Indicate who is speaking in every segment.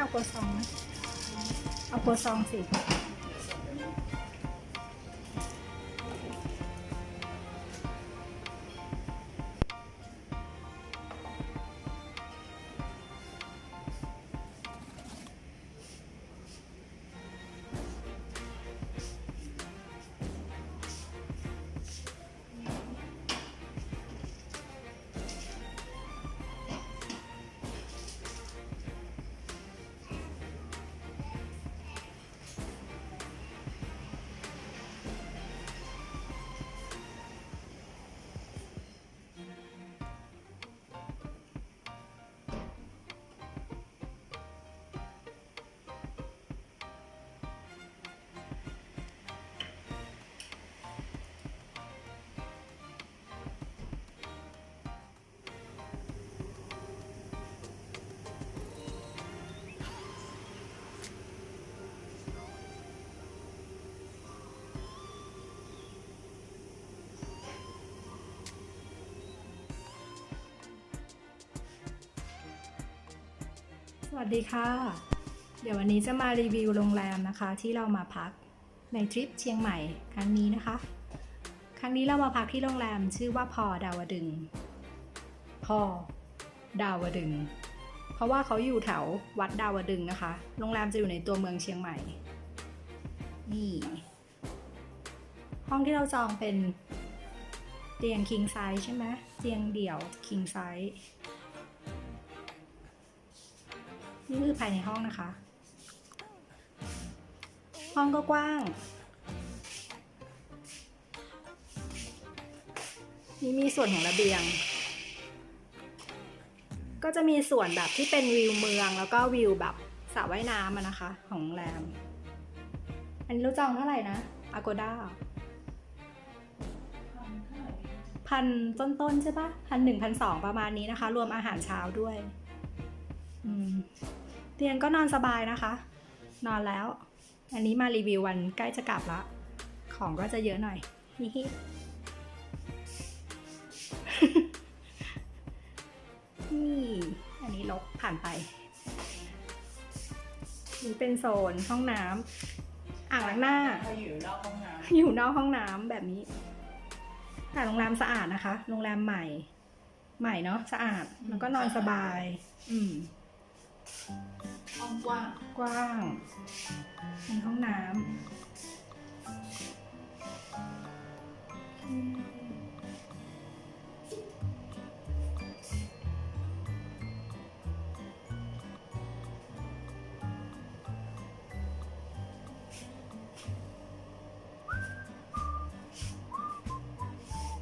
Speaker 1: เอาโกซองนะเอาโกซองสิ สวัสดีค่ะ เดี๋ยววันนี้จะมารีวิวโรงแรมนะคะ ที่เรามาพักในทริปเชียงใหม่ครั้งนี้นะคะ ครั้งนี้เรามาพักที่โรงแรมชื่อว่าพอดาวดึง พอดาวดึง เพราะว่าเขาอยู่แถววัดดาวดึงนะคะ โรงแรมจะอยู่ในตัวเมืองเชียงใหม่ นี่ ห้องที่เราจองเป็นเตียง king size ใช่ไหมเตียงเดี่ยว king size นี่คือภายในห้องนะคะ ห้องก็กว้าง นี่มีส่วนของระเบียง ก็จะมีส่วนแบบที่เป็นวิวเมืองแล้วก็วิวแบบสระว่ายน้ำนะคะ ของโรงแรม อันนี้รู้จองเท่าไหร่นะ Agoda พันต้นๆใช่ปะพันหนึ่งพันสองประมาณนี้นะคะ รวมอาหารเช้าด้วย อืม เตียงก็นอนสบายนะคะ นอนแล้ว อันนี้มารีวิววันใกล้จะกลับละ ของก็จะเยอะหน่อยฮิฮินี่อันนี้ลบผ่านไป นี่เป็นโซนห้องน้ำอ่างล้างหน้า
Speaker 2: อยู่นอกห้องน้ำ
Speaker 1: อยู่นอกห้องน้ำแบบนี้ แต่โรงแรมสะอาดนะคะ โรงแรมใหม่ ใหม่เนาะสะอาดแล้วก็นอนสบาย อืม
Speaker 2: ห้องกว้าง
Speaker 1: กว้างมีห้องน้ำ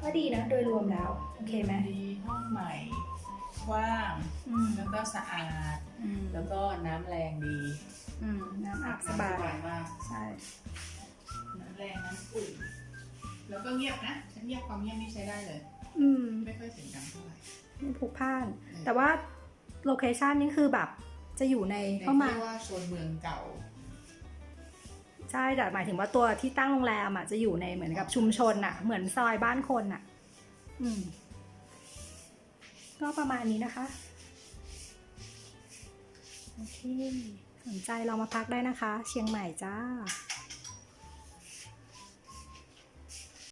Speaker 1: ก็ดีนะโดยรวมแล้ว โอเคไหม
Speaker 2: ดีห้องใหม่ กว้าง
Speaker 1: อืม
Speaker 2: แล้วก็สะอาด
Speaker 1: อืม
Speaker 2: แล้วก็น้ำแรงดี
Speaker 1: อืมน้ำอาบสบาย
Speaker 2: มาก
Speaker 1: ใช่
Speaker 2: น้ำแรงน้ำอุ่นแล้วก็เงียบนะฉันเงียบความเงียบนี่ใช้ได้เลย
Speaker 1: อืม
Speaker 2: ไม่ค่อยเสียงดังเท่าไหร่
Speaker 1: ไม่พลุกพล่านแต่ว่าโลเคชันนี่คือแบบจะอยู่ใน
Speaker 2: ใน
Speaker 1: เข้ามา
Speaker 2: ที่ว่าโซนเมืองเก่า
Speaker 1: ใช่แต่หมายถึงว่าตัวที่ตั้งโรงแรมอะจะอยู่ในเหมือนกับชุมชนอะ เหมือนซอยบ้านคนอะ อืม ก็ประมาณนี้นะคะโอเคสนใจลองมาพักได้นะคะ เชียงใหม่จ้า